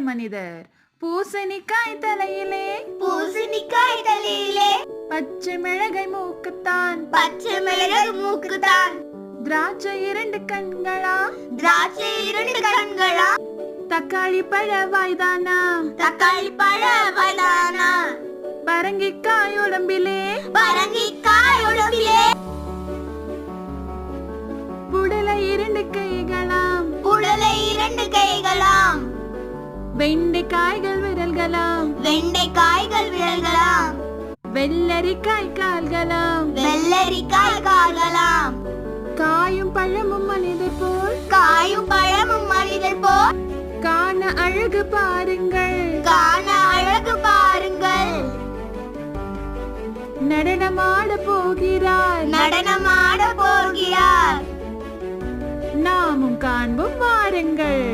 மனிதர். பூசணிக்காய் தலையிலே. பூசணிக்காய் தலையிலே. பச்சை மிளகை மூக்குத்தான். பச்சை மிளகு மூக்குதான் திராட்சை இரண்டு கண்களா. திராட்சை இரண்டு கண்களா. தக்காளி பழ வாய்தானா. தக்காளி பழ வயதானா. பரங்கிக்காய் உடம்பிலே. பரங்கிக்காய் வெண்டைக்காய்கள் விரல்களாம். வெண்டைக்காய்கள் விரல்களாம். வெள்ளரிக்காய் கால்களாம். வெள்ளரிக்காய் கால்களாம். காயும் பழமும் மனிதர் போல். காயும் பழமும் மனிதர் போல். காண அழகு பாருங்கள். காண அழகு பாருங்கள். நடனமாட போகிறார். நடனமாட போகிறார். நாமும் காண்போம் வாருங்கள்.